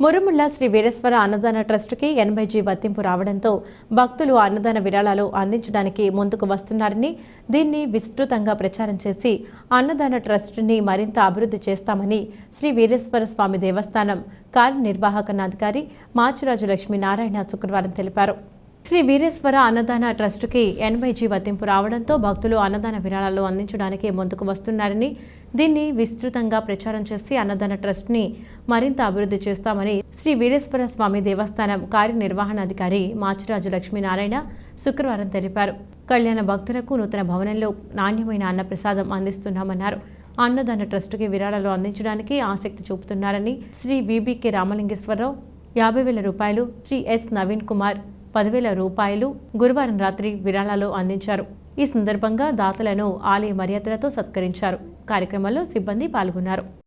మురుముళ్ళ శ్రీ వీరేశ్వర అన్నదాన ట్రస్టుకి ఎనభై జీ వర్తింపు రావడంతో భక్తులు అన్నదాన విరాళాలు అందించడానికి ముందుకు వస్తున్నారని దీన్ని విస్తృతంగా ప్రచారం చేసి అన్నదాన ట్రస్టుని మరింత అభివృద్ధి చేస్తామని శ్రీ వీరేశ్వర స్వామి దేవస్థానం కార్యనిర్వాహకనాధికారి మాచిరాజు లక్ష్మీనారాయణ శుక్రవారం తెలిపారు. శ్రీ వీరేశ్వర అన్నదాన ట్రస్టుకి ఎనభై జీ వర్తింపు రావడంతో భక్తులు అన్నదాన విరాళాలు అందించడానికి ముందుకు వస్తున్నారని దీన్ని విస్తృతంగా ప్రచారం చేసి అన్నదాన ట్రస్ట్ని మరింత అభివృద్ధి చేస్తామని శ్రీ వీరేశ్వర స్వామి దేవస్థానం కార్యనిర్వహణాధికారి మాచిరాజు లక్ష్మీనారాయణ శుక్రవారం తెలిపారు. కళ్యాణ భక్తులకు నూతన భవనంలో నాణ్యమైన అన్న ప్రసాదం అందిస్తున్నామన్నారు. అన్నదాన ట్రస్టుకి విరాళాలు అందించడానికి ఆసక్తి చూపుతున్నారని శ్రీ విబికే రామలింగేశ్వరరావు యాభై వేల రూపాయలు శ్రీ ఎస్ నవీన్ కుమార్ పదివేల రూపాయలు గురువారం రాత్రి విరాళాలు అందించారు. ఈ సందర్భంగా దాతలను ఆలయ మర్యాదలతో సత్కరించారు. కార్యక్రమంలో సిబ్బంది పాల్గొన్నారు.